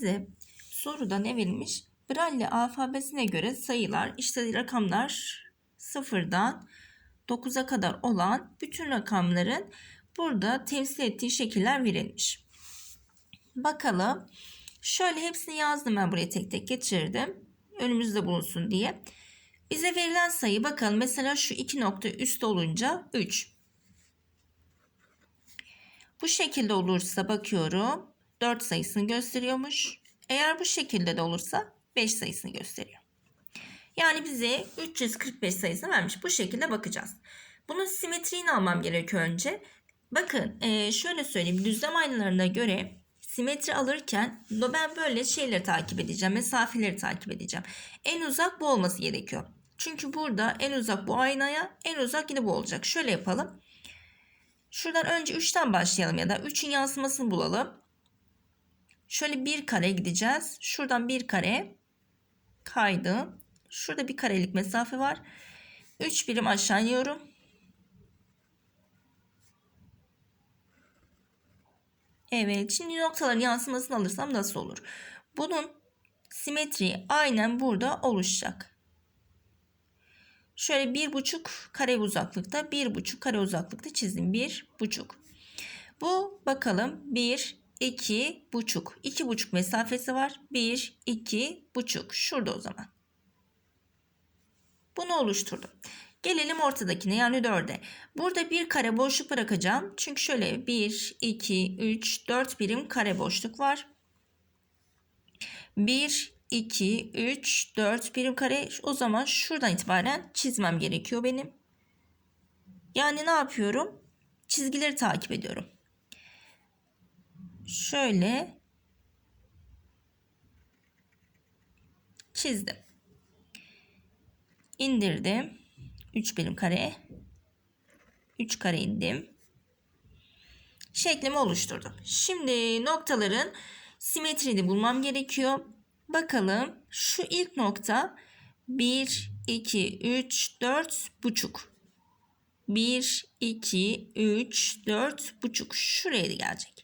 bize soruda ne verilmiş? Braille alfabesine göre sayılar, işte rakamlar sıfırdan 9'a kadar olan bütün rakamların burada temsil ettiği şekiller verilmiş. Bakalım. Şöyle hepsini yazdım ben buraya tek tek geçirdim. Önümüzde bulunsun diye. Bize verilen sayı bakalım. Mesela şu iki nokta üst olunca 3. Bu şekilde olursa bakıyorum 4 sayısını gösteriyormuş. Eğer bu şekilde de olursa 5 sayısını gösteriyor. Yani bize 345 sayısını vermiş. Bu şekilde bakacağız. Bunun simetriğini almam gerekiyor önce. Bakın e, şöyle söyleyeyim. Düzlem aynalarına göre simetri alırken ben böyle şeyleri takip edeceğim. Mesafeleri takip edeceğim. En uzak bu olması gerekiyor. Çünkü burada en uzak bu aynaya en uzak yine bu olacak. Şöyle yapalım. Şuradan önce 3'ten başlayalım ya da 3'ün yansımasını bulalım. Şöyle bir kare gideceğiz. Şuradan bir kare kaydı. Şurada bir karelik mesafe var. 3 birim aşağı iniyorum. Evet. Şimdi noktaların yansımasını alırsam nasıl olur? Bunun simetriği aynen burada oluşacak. Şöyle bir buçuk kare uzaklıkta, bir buçuk kare uzaklıkta çizdim. Bir buçuk. Bu bakalım bir, iki buçuk. iki buçuk mesafesi var. Bir, iki buçuk. Şurada o zaman. Bunu oluşturdum. Gelelim ortadakine yani 4'e. Burada bir kare boşluk bırakacağım. Çünkü şöyle 1, 2, 3, 4 birim kare boşluk var. 1, 2, 3, 4 birim kare. O zaman şuradan itibaren çizmem gerekiyor benim. Yani ne yapıyorum? Çizgileri takip ediyorum. Şöyle çizdim. İndirdim. 3 birim kare. 3 kare indim. Şeklimi oluşturdum. Şimdi noktaların simetrini bulmam gerekiyor. Bakalım şu ilk nokta 1, 2, 3, 4 buçuk. 1, 2, 3, 4 buçuk. Şuraya da gelecek.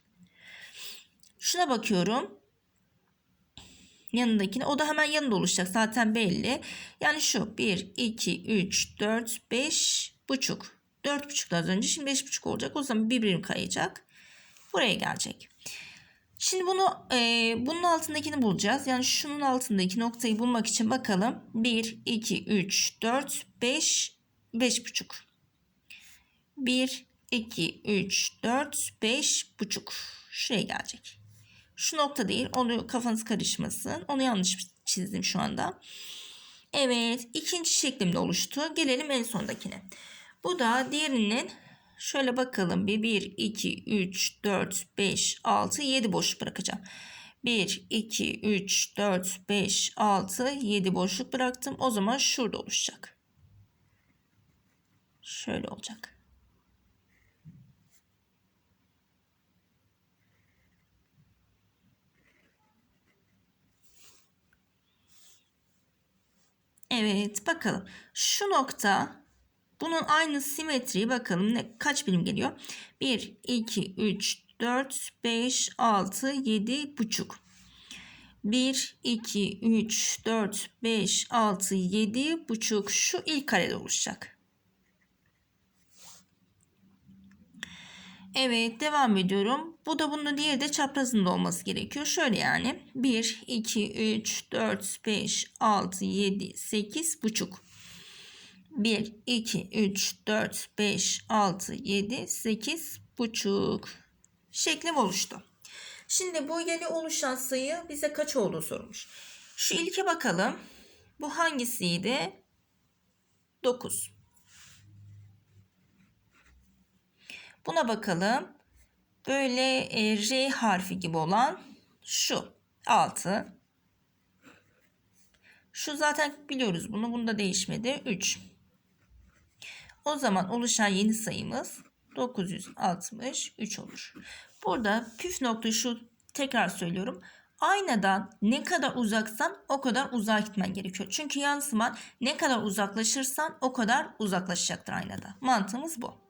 Şuna bakıyorum. Yanındakine. O da hemen yanında oluşacak. Zaten belli. Yani şu 1, 2, 3, 4, 5 buçuk. 4 buçuk az önce. Şimdi 5 buçuk olacak. O zaman bir birim kayacak. Buraya gelecek. Şimdi bunu e, bunun altındakini bulacağız. Yani şunun altındaki noktayı bulmak için bakalım. 1, 2, 3, 4, 5, 5 buçuk. 1, 2, 3, 4, 5 buçuk. Şuraya gelecek. Şu nokta değil. Onu kafanız karışmasın. Onu yanlış çizdim şu anda. Evet. ikinci şeklimde oluştu. Gelelim en sondakine. Bu da diğerinin şöyle bakalım. Bir 1, 2, 3, 4, 5, 6, 7 boşluk bırakacağım. 1, 2, 3, 4, 5, 6, 7 boşluk bıraktım. O zaman şurada oluşacak. Şöyle olacak. Evet bakalım. Şu nokta bunun aynı simetriği bakalım ne kaç birim geliyor? 1, 2, 3, 4, 5, 6, 7 buçuk. 1, 2, 3, 4, 5, 6, 7 buçuk. Şu ilk karede oluşacak. Evet devam ediyorum. Bu da bunun diğeri de çaprazında olması gerekiyor. Şöyle yani 1, 2, 3, 4, 5, 6, 7, 8 buçuk. 1, 2, 3, 4, 5, 6, 7, 8 buçuk. Şeklim oluştu. Şimdi bu yeni oluşan sayı bize kaç olduğu sormuş. Şu ilke bakalım. Bu hangisiydi? 9. Buna bakalım. Böyle e, R harfi gibi olan şu 6. Şu zaten biliyoruz bunu. Bunda değişmedi. 3. O zaman oluşan yeni sayımız 963 olur. Burada püf nokta şu tekrar söylüyorum. Aynadan ne kadar uzaksan o kadar uzağa gitmen gerekiyor. Çünkü yansıman ne kadar uzaklaşırsan o kadar uzaklaşacaktır aynada. Mantığımız bu.